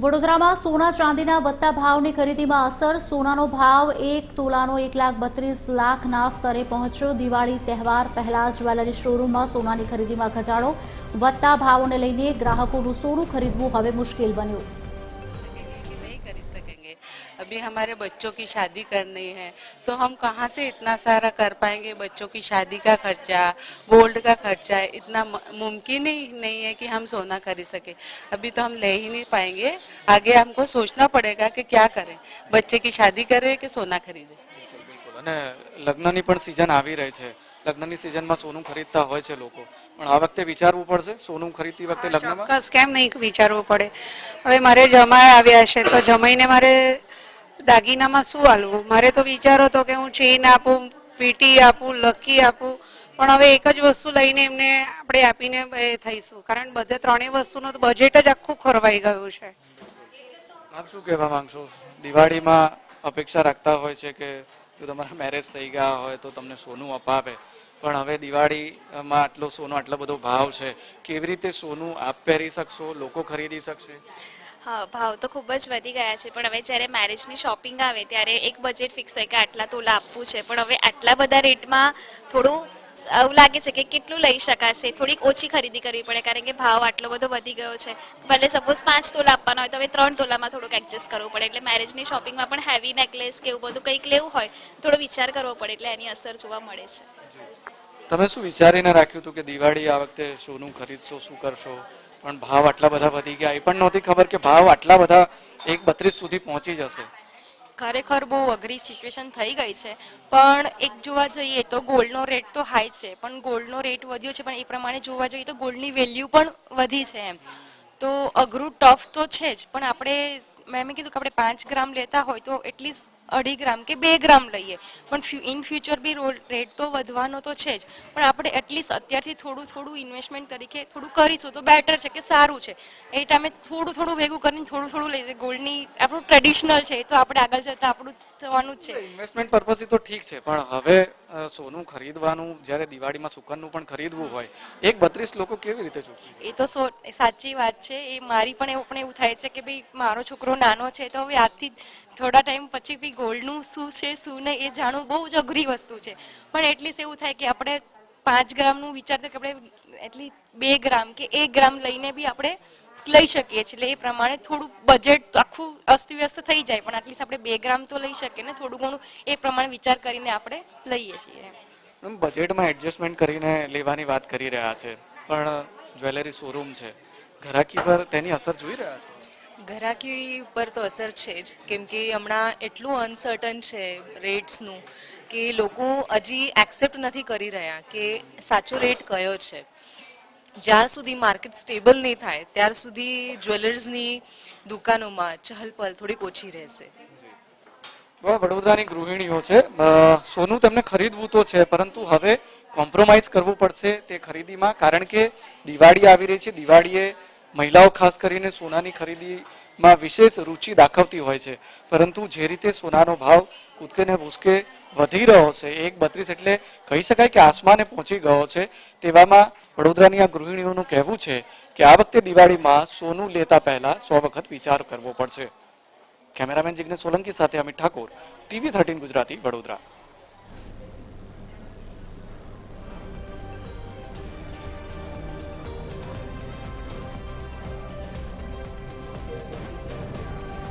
વડોદરામાં સોના ચાંદીના વધતા ભાવની ખરીદીમાં અસર. સોનાનો ભાવ એક તોલાનો એક લાખ બત્રીસ લાખના સ્તરે પહોંચ્યો. દિવાળી તહેવાર પહેલા જ્વેલરી શોરૂમમાં સોનાની ખરીદીમાં ઘટાડો. વધતા ભાવોને લઈને ગ્રાહકોનું સોનું ખરીદવું હવે મુશ્કેલ બન્યું. अभी हमारे बच्चों की शादी करनी है तो हम कहाँ से इतना सारा कर पाएंगे बच्चों की शादी का खर्चा गोल्ड का खर्चा है इतना म- मुमकिन ही नहीं है कि हम सोना खरीद सके अभी तो हम ले ही नहीं पाएंगे आगे हमको सोचना पड़ेगा कि क्या करें बच्चे की शादी करें कि सोना खरीदें બિલકુલ અને લગ્નની પણ સિઝન આવી રહી છે લગ્નની સિઝનમાં સોનું ખરીદતા હોય છે લોકો પણ આ વખતે વિચારવું પડશે સોનું ખરીદતી વખતે લગ્નમાં ચોક્કસ કેમ નહીં વિચારવું પડે હવે મારે જમાઈ આવ્યા છે તો જમાઈને મારે દાગીનામાં શું હાલવું? મારે તો વિચાર હતો કે હું ચેઇન આપું, પીટી આપું, લકી આપું. પણ હવે એક જ વસ્તુ લઈને એમને આપણે આપીને થઈશું. કારણ બધે ત્રણેય વસ્તુનું તો બજેટ જ આખું ખોરવાઈ ગયું છે. આપ શું કહેવા માંગશો? દિવાળીમાં અપેક્ષા રાખતા હોય છે કે જો તમારા મેરેજ થઈ ગયા હોય તો તમને સોનું અપાવે. પણ હવે દિવાળીમાં આટલો સોનો, આટલો બધો ભાવ છે. કેવી રીતે સોનું આપ પહેરી શકશો? લોકો ખરીદી શકશે? હા, ભાવ તો ખૂબ જ વધી ગયા છે, પણ હવે જ્યારે મેરેજની શોપિંગ આવે ત્યારે એક બજેટ ફિક્સ હોય કે આટલા તોલા આપવું છે, પણ હવે આટલા બધા રેટમાં થોડું એવું લાગે છે કે કેટલું લઈ શકાશે? થોડીક ઓછી ખરીદી કરવી પડે, કારણ કે ભાવ આટલો બધો વધી ગયો છે. ભલે સપોઝ પાંચ તોલા આપવાનો હોય તો હવે ત્રણ તોલામાં થોડુંક એડજસ્ટ કરવું પડે, એટલે મેરેજની શોપિંગમાં પણ હેવી નેકલેસ કે એવું બધું કંઈક લેવું હોય, થોડો વિચાર કરવો પડે, એટલે એની અસર જોવા મળે છે. તમે શું વિચારીને રાખ્યું હતું કે દિવાળી આ વખતે સોનું ખરીદશો, શું કરશો? પણ ભાવ આટલા બધા વધી ગયા. એ પણ નહોતી ખબર કે ભાવ આટલા બધા એક બત્રીસ સુધી પહોંચી જશે. ખરેખર બહુ અઘરી સિચ્યુએશન થઈ ગઈ છે. પણ એક જોવા જઈએ તો ગોલ્ડનો રેટ તો હાઈ છે, પણ ગોલ્ડનો રેટ વધ્યો છે, પણ એ પ્રમાણે જોવા જઈએ તો ગોલ્ડની વેલ્યુ પણ વધી છે એમ. તો અઘરું ટફ તો છે જ, પણ આપણે, મેં કીધું કે આપણે પાંચ ગ્રામ લેતા હોય તો એટલીસ્ટ અઢી ગ્રામ કે બે ગ્રામ લઈએ. પણ ઇન ફ્યુચર બી રેટ તો વધવાનો તો છે જ. પણ આપણે એટલીસ્ટ અત્યારથી થોડું થોડું ઇન્વેસ્ટમેન્ટ તરીકે થોડું કરીશું તો બેટર છે કે સારું છે. એ ટાઈમે થોડું થોડું ભેગું કરીને થોડું થોડું લઈએ ગોલ્ડની આપણું ટ્રેડિશનલ છે તો આપણે આગળ જતા આપણું થવાનું જ છે. ઇન્વેસ્ટમેન્ટ પર્પઝથી તો ઠીક છે, પણ હવે સોનું ખરીદવાનું, જ્યારે દિવાળીમાં સુકનનું પણ ખરીદવું હોય, એક બત્રીસ લોકો કેવી રીતે એ તો સો સાચી વાત છે. એ મારી પણ એવું પણ એવું થાય છે કે ભાઈ મારો છોકરો નાનો છે, તો હવે આજથી થોડા ટાઈમ પછી બી ગોલ્ડનું શું છે, શું નહીં, એ જાણવું બહુ જ અઘરી વસ્તુ છે. પણ એટલીસ્ટ એવું થાય કે આપણે પાંચ ગ્રામનું વિચારતા કે આપણે એટલી બે ગ્રામ કે એક ગ્રામ લઈને બી આપણે લઈ શકીએ છીએ. એટલે એ પ્રમાણે થોડું બજેટ આખું અસ્તવ્યસ્ત થઈ જાય પણ આટલીસ્ટ આપણે બે ગ્રામ તો લઈ શકીએ ને થોડું ઘણું એ પ્રમાણે વિચાર કરીને આપણે લઈએ છીએ. બજેટમાં એડજસ્ટમેન્ટ કરીને લેવાની વાત કરી રહ્યા છે પણ જ્વેલરી શોરૂમ છે. ઘરાકી પર તેની અસર જોઈ રહ્યા છે? ઘરાકી ઉપર તો અસર છે જ. કેમ કે હમણાં એટલું અનસર્ટન છે રેટ્સનું કે લોકો હજી એક્સેપ્ટ નથી કરી રહ્યા કે સાચો રેટ કયો છે. જ્યાં સુધી માર્કેટ સ્ટેબલ નહીં થાય, ત્યાર સુધી જ્વેલર્સની દુકાનોમાં ચહલપહલ થોડીક ઓછી રહેશે. વડોદરાની ગૃહિણીઓ છે. સોનું તેમને ખરીદવું તો છે, પરંતુ હવે કોમ્પ્રોમાઇઝ કરવું પડશે તે ખરીદીમાં, કારણ કે દિવાળી આવી રહી છે. દિવાળીએ મહિલાઓ ખાસ કરીને સોનાની ખરીદીમાં વિશેષ રુચિ દાખવતી હોય છે. પરંતુ જે રીતે સોનાનો ભાવ કૂદકે ને ભૂસકે વધી રહ્યો છે, એક બત્રીસ એટલે કહી શકાય કે આસમાને પહોંચી ગયો છે. તેવામાં વડોદરાની આ ગૃહિણીઓનું કહેવું છે કે આ વખતે દિવાળીમાં સોનું લેતા પહેલા સો વખત વિચાર કરવો પડશે. કેમેરામેન જિગ્નેશ સોલંકી સાથે અમિત ઠાકોર, ટીવી થર્ટીન ગુજરાતી, વડોદરા.